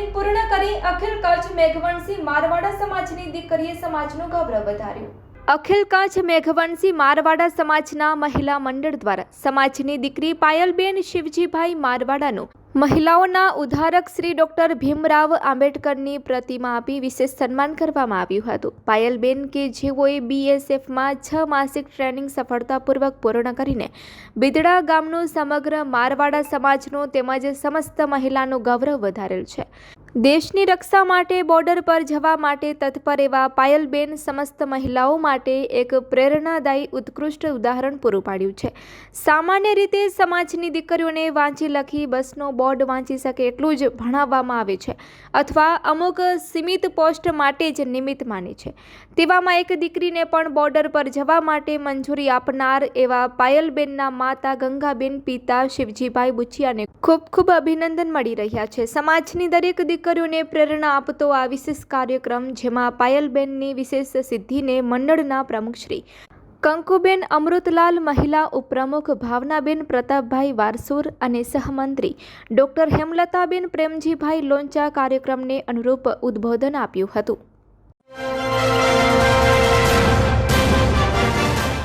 અને અખિલ કચ્છ મેઘવંશી મારવાડા સમાજની દીકરીએ સમાજનું ગૌરવ વધાર્યું. અખિલ કચ્છ મેઘવંશી મારવાડા સમાજના મહિલા મંડળ દ્વારા સમાજની દીકરી પાયલબેન શિવજીભાઈ મારવાડાનું મહિલાઓના ઉદ્ધારક શ્રી ડોક્ટર ભીમરાવ આંબેડકરની પ્રતિમા આપી વિશેષ સન્માન કરવામાં આવ્યું હતું. પાયલબેન કે જેઓએ બીએસએફમાં છ માસિક ટ્રેનિંગ સફળતાપૂર્વક પૂર્ણ કરીને બિદડા ગામનું સમગ્ર મારવાડા સમાજનું તેમજ સમસ્ત મહિલાનું ગૌરવ વધારેલ છે. દેશની રક્ષા માટે બોર્ડર પર જવા માટે તત્પર એવા પાયલબેન સમસ્ત મહિલાઓ માટે એક પ્રેરણાદાયી ઉત્કૃષ્ટ ઉદાહરણ પૂરું પાડ્યું છે. સામાન્ય રીતે સમાજની દીકરીઓને વાંચી લખી બસનો બોર્ડ વાંચી શકે એટલું જ ભણાવવામાં આવે છે અથવા અમુક સીમિત પોસ્ટ માટે જ નિમિત્ત માને છે. તેવામાં એક દીકરીને પણ બોર્ડર પર જવા માટે મંજૂરી આપનાર એવા પાયલબેનના માતા ગંગાબેન પિતા શિવજીભાઈ બુચિયાને ખૂબ ખૂબ અભિનંદન મળી રહ્યા છે. સમાજની દરેક દીકરીઓને પ્રેરણા આપતો આ વિશેષ કાર્યક્રમ, જેમાં પાયલબેનની વિશેષ સિદ્ધિને મંડળના પ્રમુખશ્રી કંકુબેન અમૃતલાલ, મહિલા ઉપપ્રમુખ ભાવનાબેન પ્રતાપભાઈ વારસુર અને સહમંત્રી ડોક્ટર હેમલતાબેન પ્રેમજીભાઈ લોંચા કાર્યક્રમને અનુરૂપ ઉદ્બોધન આપ્યું હતું.